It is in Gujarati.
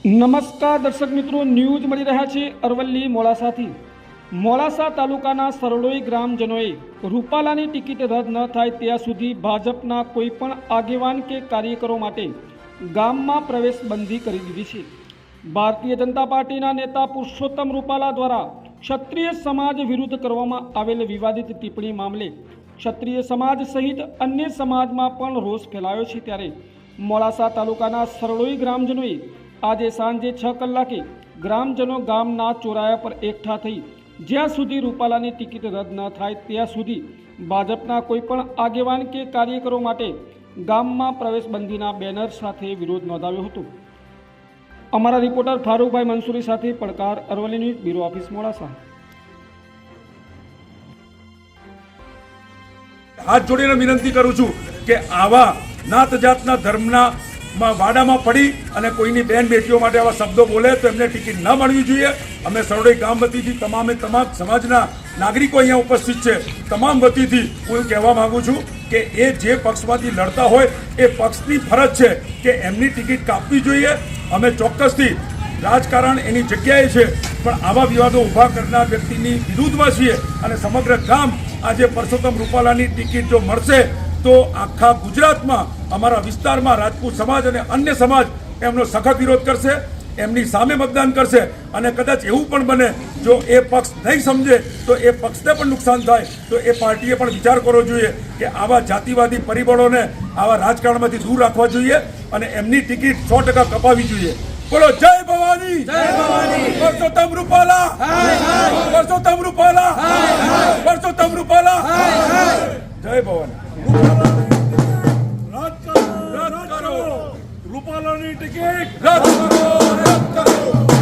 નમસ્કાર દર્શક મિત્રો, ન્યૂઝ મળી રહ્યા છે અરવલ્લી મોડાસાથી. મોડાસા તાલુકાના સરડોઈ ગ્રામજનોએ રૂપાલાની ટિકિટ રદ ન થાય ત્યાં સુધી ભાજપના કોઈ પણ આગેવાન કે કાર્યકરો માટે ગામમાં પ્રવેશ બંધી કરી દીધી છે. ભારતીય જનતા પાર્ટીના નેતા પુરુષોત્તમ રૂપાલા દ્વારા ક્ષત્રિય સમાજ વિરુદ્ધ કરવામાં આવેલ વિવાદિત ટિપ્પણી મામલે ક્ષત્રિય સમાજ સહિત અન્ય સમાજમાં પણ રોષ ફેલાયો છે ત્યારે મોડાસા તાલુકાના સરડોઈ ગ્રામજનોએ આજે સાંજે છ કલાકે ગ્રામજનો ગામના ચોરાયા પર એકઠા થઈ જ્યાં સુધી રૂપાલાની ટિકિટ રદ ન થાય ત્યાં સુધી ભાજપના કોઈપણ આગેવાન કે કાર્યકરો માટે ગામમાં પ્રવેશબંધીના બેનર સાથે વિરોધ નોંધાવ્યો હતો. અમારા રિપોર્ટર ફારૂકભાઈ મંસૂરી સાથે પડકાર Aravalli news bureau office Modasa. હાથ જોડીને વિનંતી કરું છું કે આવા નાત જાતના ધર્મના વાડામાં પડી અને કોઈની બેન બેટીઓ માટે આવા શબ્દો બોલે તો એમને ટિકિટ ન મળવી જોઈએ. અમે સરોડઈ ગામ વતીથી તમામે તમામ સમાજના નાગરિકો અહીંયા ઉપસ્થિત છે. તમામ વતીથી હું કહેવા માંગુ છું કે એ જે પક્ષમાંથી લડતા હોય એ પક્ષની ફરજ છે કે એમની ટિકિટ કાપવી જોઈએ. અમે ચોક્કસથી રાજકારણ એની જગ્યાએ છે, પણ આવા વિવાદો ઊભા કરનાર વ્યક્તિની વિરુદ્ધમાં છીએ અને સમગ્ર ગામ આજે પરસોત્તમ રૂપાલાની ટિકિટ જો મળશે તો આખા ગુજરાતમાં અમારા વિસ્તારમાં રાજપૂત સમાજ અને અન્ય સમાજ એમનો સખત વિરોધ કરશે એમની સામે મતદાન કરશે અને કદાચ એવું પણ બને જો એ પક્ષ નહીં સમજે તો એ પક્ષને પણ નુકસાન થાય તો એ પાર્ટીએ પણ વિચાર કરવો જોઈએ કે આવા જાતિવાદી પરિબળોને આવા રાજકારણમાંથી દૂર રાખવા જોઈએ અને એમની ટિકિટ સો ટકા કપાવી જોઈએ. બોલો જય ભવાની! જય ભવાની! પરસોત્તમ રૂપાલા! પરસોત્તમ રૂપાલા! પરસોત્તમ રૂપાલા! જય ભવાની. રદ